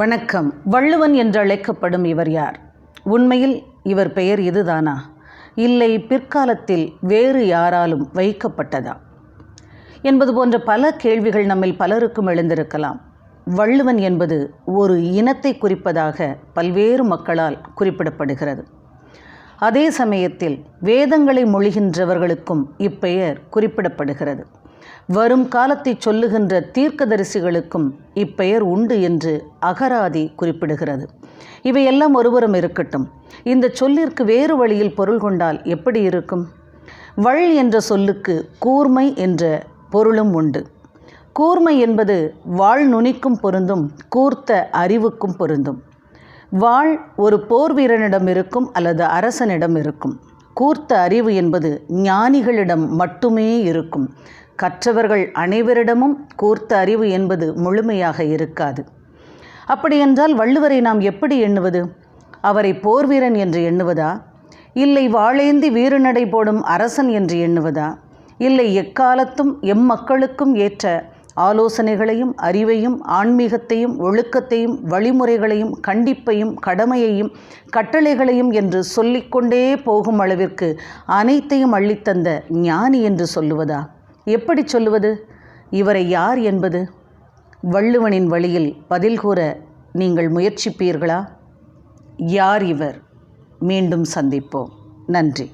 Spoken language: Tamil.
வணக்கம். வள்ளுவன் என்று அழைக்கப்படும் இவர் யார்? உண்மையில் இவர் பெயர் இதுதானா? இல்லை பிற்காலத்தில் வேறு யாராலும் வைக்கப்பட்டதா? என்பது போன்ற பல கேள்விகள் நம்மில் பலருக்கும் எழுந்திருக்கலாம். வள்ளுவன் என்பது ஒரு இனத்தை குறிப்பதாக பல்வேறு மக்களால் குறிப்பிடப்படுகிறது. அதே சமயத்தில் வேதங்களை மொழிகின்றவர்களுக்கும் இப்பெயர் குறிப்பிடப்படுகிறது. வரும் காலத்தை சொல்லுகின்ற தீர்க்கதரிசிகளுக்கும் இப்பெயர் உண்டு என்று அகராதி குறிப்பிடுகிறது. இவையெல்லாம் ஒருபுறம் இருக்கட்டும். இந்த சொல்லிற்கு வேறு வழியில் பொருள் கொண்டால் எப்படி இருக்கும்? வள் என்ற சொல்லுக்கு கூர்மை என்ற பொருளும் உண்டு. கூர்மை என்பது வாழ் நுனிக்கும் பொருந்தும் கூர்த்த அறிவுக்கும் பொருந்தும். வாழ் ஒரு போர் வீரனிடம் இருக்கும் அல்லது அரசனிடம் இருக்கும். கூர்த்த அறிவு என்பது ஞானிகளிடம் மட்டுமே இருக்கும். கற்றவர்கள் அனைவரிடமும் கூர்த்த அறிவு என்பது முழுமையாக இருக்காது. அப்படியென்றால் வள்ளுவரை நாம் எப்படி எண்ணுவது? அவரை போர் வீரன் என்று எண்ணுவதா? இல்லை வாழேந்தி வீறுநடை போடும் அரசன் என்று எண்ணுவதா? இல்லை எக்காலத்தும் எம் மக்களுக்கும் ஏற்ற ஆலோசனைகளையும் அறிவையும் ஆன்மீகத்தையும் ஒழுக்கத்தையும் வழிமுறைகளையும் கண்டிப்பையும் கடமையையும் கட்டளைகளையும் என்று சொல்லிக்கொண்டே போகும் அளவிற்கு அனைத்தையும் அள்ளித்தந்த ஞானி என்று சொல்லுவதா? எப்படி சொல்லுவது? இவரை யார் என்பது? வள்ளுவனின் வழியில் பதில் கூற நீங்கள் முயற்சிப்பீர்களா? யார் இவர்? மீண்டும் சந்திப்போம். நன்றி.